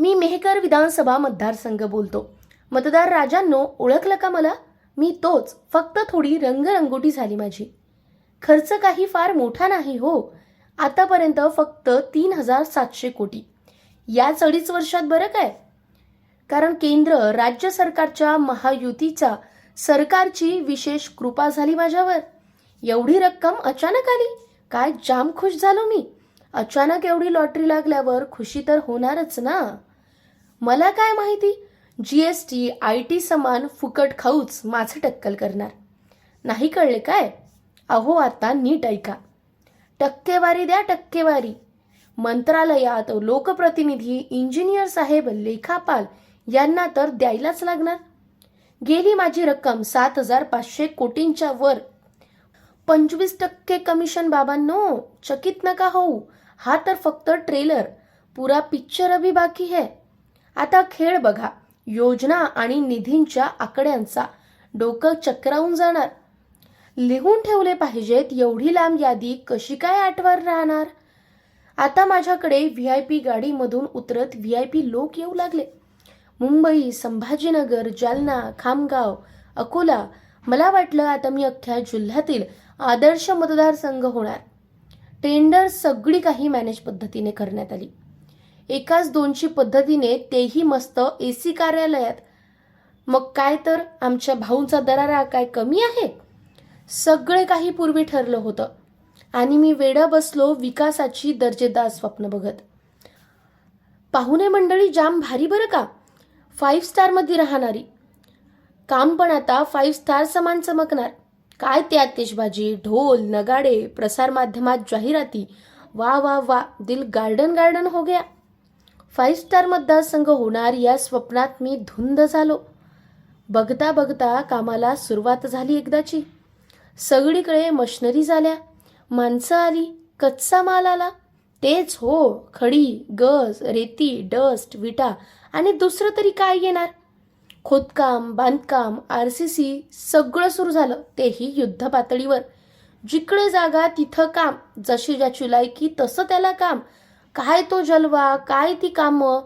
मी मेहकर विधानसभा मतदारसंघ बोलतो. मतदार राजांनो ओळखलं का मला? मी तोच फक्त थोडी रंगरंगोटी झाली माझी. खर्च काही फार मोठा नाही हो. आतापर्यंत फक्त तीन हजार सातशे कोटी. याच अडीच वर्षात बरं काय? कारण केंद्र राज्य सरकारच्या महायुतीचा सरकारची विशेष कृपा झाली माझ्यावर. एवढी रक्कम अचानक आली? काय जाम खुश झालो मी? अचानक एवढी लॉटरी लागल्यावर खुशी तर होणारच ना? मला काय माहिती? G S T I T समान फुकट खाऊच माझं टक्कल करणार. नाही कळले काय? अहो आता नीट ऐका. टक्केवारी द्या टक्केवारी. मंत्रालयात लोकप्रतिनिधी इंजिनियर साहेब लेखापाल यांना तर द्यायलाच लागणार. गेली माझी रक्कम सात हजार पाचशे कोटींच्या वर. पंचवीस टक्के कमिशन बाबांनो चकित नका होऊ. हा तर फक्त ट्रेलर. पुरा पिक्चर अभी बाकी है. आता खेळ बघा. योजना आणि निधींच्या आकड्यांचा डोकं चक्रावून जाणार. लिहून ठेवले पाहिजेत एवढी लांब यादी कशी काय आठवर राहणार? आता माझ्याकडे व्ही आय पी गाडीमधून उतरत व्ही आय पी लोक येऊ लागले. मुंबई संभाजीनगर जालना खामगाव अकोला. मला वाटलं आता मी अख्ख्या जिल्ह्यातील आदर्श मतदारसंघ होणार. टेंडर सगळी काही मॅनेज पद्धतीने करण्यात आली. एकाच दोनची पद्धतीने तेही मस्त ए सी कार्यालयात. मग काय तर आमच्या भाऊंचा दरारा काय कमी आहे? सगळे काही पूर्वी ठरलं होतं. आणि मी वेडा बसलो विकासाची दर्जेदार स्वप्न बघत. पाहुणे मंडळी जाम भारी बरं का? फाईव्ह स्टारमध्ये राहणारी. काम पण आता फाईव्ह स्टार समान चमकणार. काय ते आतिषबाजी ढोल नगाडे प्रसारमाध्यमात जाहिराती. वा वा वा दिल गार्डन गार्डन हो गया. फाईव्ह स्टार मतदारसंघ होणार या स्वप्नात मी धुंद झालो. बघता बघता कामाला सुरुवात झाली एकदाची. सगळीकडे मशनरी झाल्या. माणसं आली कच्चा माल आला. तेच हो खडी गज रेती डस्ट विटा आणि दुसरं तरी काय येणार? खोदकाम बांधकाम आर सी सी सगळं सुरू झालं तेही युद्ध पातळीवर. जिकडे जागा तिथं काम. जशी ज्याची लायकी तसं त्याला काम. काय तो जलवा? काय ती कामं?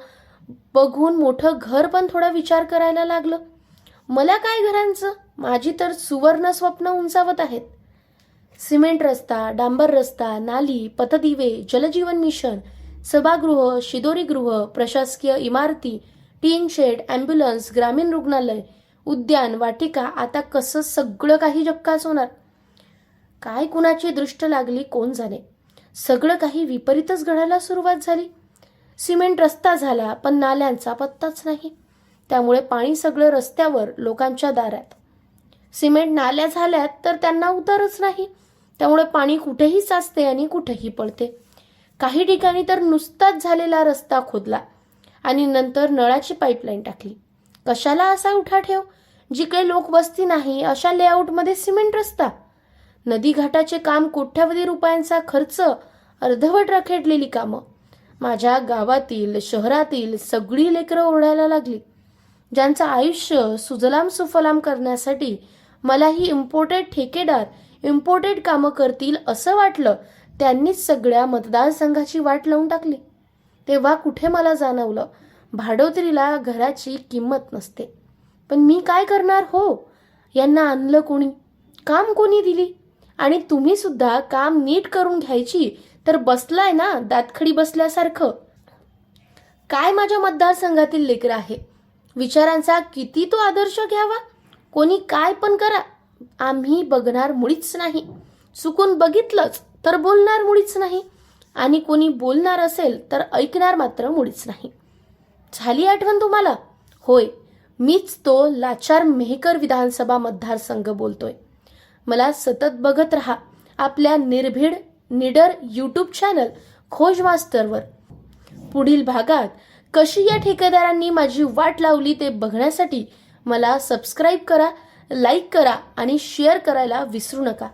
बघून मोठं घर पण थोडा विचार करायला लागलं. मला काय घरांचं? माझी तर सुवर्ण स्वप्न उंचावत आहेत. सिमेंट रस्ता डांबर रस्ता नाली पथदिवे जलजीवन मिशन सभागृह शिदोरीगृह प्रशासकीय इमारती टीन शेड ॲम्ब्युलन्स ग्रामीण रुग्णालय उद्यान वाटिका आता कसं सगळं काही जक्कास होणार? काय कुणाची दृष्ट लागली कोण जाणे? सगळं काही विपरीतच घडायला सुरुवात झाली. सिमेंट रस्ता झाला पण नाल्यांचा पत्ताच नाही. त्यामुळे पाणी सगळं रस्त्यावर लोकांच्या दारात. सिमेंट नाल्या झाल्यात तर त्यांना उतारच नाही. त्यामुळे पाणी कुठेही साचते आणि कुठेही पडते. काही ठिकाणी तर नुसताच झालेला रस्ता खोदला आणि नंतर नळाची पाईपलाईन टाकली. कशाला असा उठा ठेव जिकडे लोकवस्ती नाही अशा लेआउटमध्ये सिमेंट रस्ता. नदीघाटाचे काम कोट्यावधी रुपयांचा खर्च अर्धवट रखेडलेली कामं. माझ्या गावातील शहरातील सगळी लेकरं ओढायला लागली. ज्यांचं आयुष्य सुजलाम सुफलाम करण्यासाठी मला ही इम्पोर्टेड ठेकेदार इम्पोर्टेड कामं करतील असं वाटलं त्यांनीच सगळ्या मतदारसंघाची वाट लावून टाकली. तेव्हा कुठे मला जाणवलं भाडोत्रीला घराची किंमत नसते. पण मी काय करणार हो? यांना आणलं कोणी? काम कोणी दिली? आणि तुम्ही सुद्धा काम नीट करून घ्यायची तर बसलाय ना दातखडी बसल्यासारखं. काय माझ्या मतदारसंघातील लेकर आहे? विचारांचा किती तो आदर्श घ्यावा? कोणी काय पण करा. आम्ही बघणार मुळीच नाही. चुकून बघितलंच तर बोलणार मुळीच नाही. आणि कोणी बोलणार असेल तर ऐकणार मात्र मुळीच नाही. झाली आठवण तुम्हाला? होय मीच तो लाचार मेहकर विधानसभा मतदारसंघ बोलतोय. मला सतत बघत राहा. आपल्या निर्भीड निडर यूट्यूब चॅनल खोज मास्तरवर. पुढील भागात कशी या ठेकेदारांनी माझी वाट लावली ते बघण्यासाठी मला सबस्क्राईब करा लाईक करा आणि शेअर करायला विसरू नका.